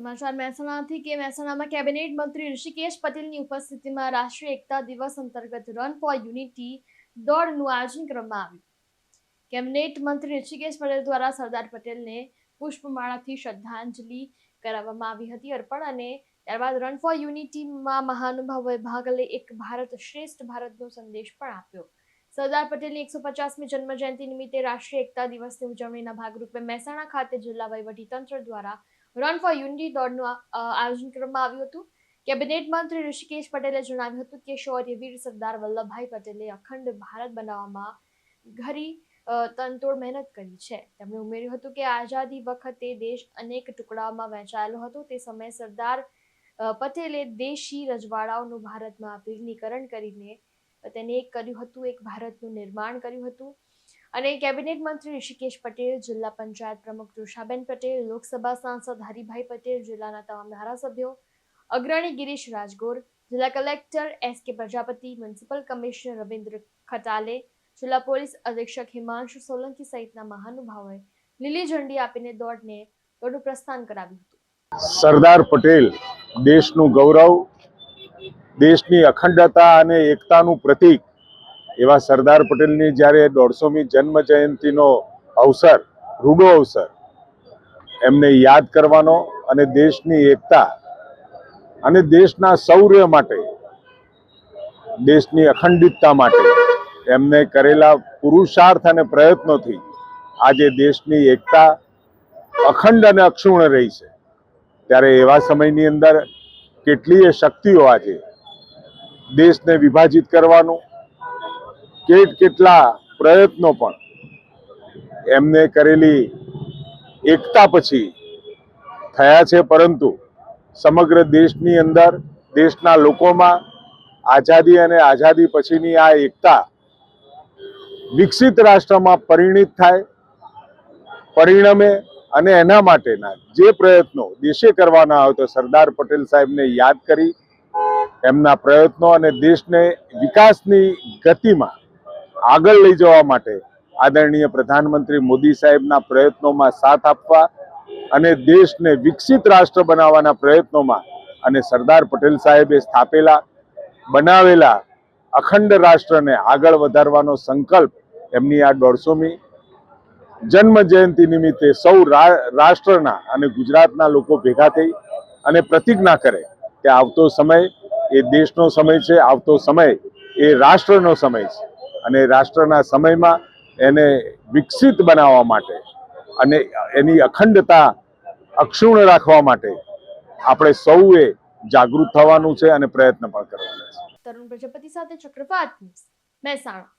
સમાચાર મહેસાણાથી કે મહેસાણામાં કેબિનેટ મંત્રી ઋષિકેશ પટેલની ઉપસ્થિતિમાં રાષ્ટ્રીય એકતા દિવસ અંતર્ગત રન ફોર યુનિટી દોડનું આયોજન કરવામાં આવ્યું કેબિનેટ મંત્રી ઋષિકેશ પટેલ દ્વારા સરદાર પટેલને પુષ્પમાળાથી શ્રદ્ધાંજલિ કરાવવામાં આવી હતી અર્પણ અને ત્યારબાદ રન ફોર યુનિટીમાં મહાનુભાવોએ ભાગ લઈ એક ભારત શ્રેષ્ઠ ભારતનો સંદેશ પણ આપ્યો. સરદાર પટેલની એકસો પચાસમી જન્મ જયંતિ નિમિત્તે રાષ્ટ્રીય એકતા દિવસની ઉજવણીના ભાગરૂપે મહેસાણા ખાતે જિલ્લા વહીવટીતંત્ર દ્વારા રન ફોર યુનિટી દોડનું આયોજન કરવામાં આવ્યું હતું. કેબિનેટ મંત્રી ઋષિકેશ પટેલે જણાવ્યું હતું કે શૌર્યવીર સરદાર વલ્લભભાઈ પટેલે અખંડ ભારત બનાવવામાં ઘરી તનતોડ મહેનત કરી છે. તેમણે ઉમેર્યું હતું કે આઝાદી વખતે દેશ અનેક ટુકડાઓમાં વહેંચાયેલો હતો. તે સમયે સરદાર પટેલે દેશી રજવાડાઓનું ભારતમાં વિલીનીકરણ કરીને તેને એક કર્યું હતું, એક ભારતનું નિર્માણ કર્યું હતું. અને કેબિનેટ મંત્રી ઋષિકેશ પટેલ, જિલ્લા પંચાયત પ્રમુખ તુષાબેન પટેલ, લોકસભા સાંસદ હરિભાઈ પટેલ, જિલ્લાના તમામ ધારાસભ્યો, અગ્રણી ગિરીશ રાજગોર, જિલ્લા collector S K Prajapati, municipal commissioner Ravindra Khatale, જિલ્લા પોલીસ અધિક્ષક હિમાંશુ સોલંકી સહિતના મહાનુભાવોએ લીલી ઝંડી આપીને દોડને દોડનું પ્રસ્થાન કરાવ્યું હતું. સરદાર પટેલ દેશનું ગૌરવ, દેશની અખંડતા અને એકતાનું પ્રતીક એવા સરદાર પટેલની જ્યારે દોઢસોમી જન્મ જયંતિનો અવસર, રૂડો અવસર, એમને યાદ કરવાનો અને દેશની એકતા અને દેશના શૌર્ય માટે, દેશની અખંડિતતા માટે એમને કરેલા પુરુષાર્થ અને પ્રયત્નોથી આજે દેશની એકતા અખંડ અને અક્ષુણ રહી છે. ત્યારે એવા સમયની અંદર કેટલીય શક્તિઓ આજે દેશને વિભાજિત કરવાનું કેટ કેટલા પ્રયત્નો પણ. એમને કરેલી એકતા પછી થયા છે, પરંતુ સમગ્ર દેશની અંદર, દેશના લોકોમાં આઝાદી અને આઝાદી પછીની આ એકતા વિકસિત રાષ્ટ્રમાં પરિણિત થાય, પરિણમે અને એના માટેના જે પ્રયત્નો દેશે કરવાના હોય તો સરદાર પટેલ સાહેબને યાદ કરી, એમના પ્રયત્નો અને દેશને વિકાસની ગતિમાં આગળ લઈ જવા માટે આદરણીય પ્રધાનમંત્રી મોદી સાહેબના પ્રયત્નોમાં સાથ આપવા અને દેશને વિકસિત રાષ્ટ્ર બનાવવાના પ્રયત્નોમાં અને સરદાર પટેલ સાહેબે સ્થાપેલા, બનાવેલા અખંડ રાષ્ટ્રને આગળ વધારવાનો સંકલ્પ એમની આ દોઢસોમી જન્મ જયંતિ નિમિત્તે સૌ રાષ્ટ્રના અને ગુજરાતના લોકો ભેગા થઈ અને પ્રતિજ્ઞા કરે કે આવતો સમય એ દેશનો સમય છે, આવતો સમય એ રાષ્ટ્રનો સમય છે. અને રાષ્ટ્રના સમયમાં એને વિકસિત બનાવવા માટે અને એની અખંડતા અક્ષુણ રાખવા માટે આપણે સૌએ જાગૃત થવાનું છે અને પ્રયત્ન પણ કરવાનો છે. તરુણ પ્રજાપતિ સાથે ચક્રવાત મહેસાણા.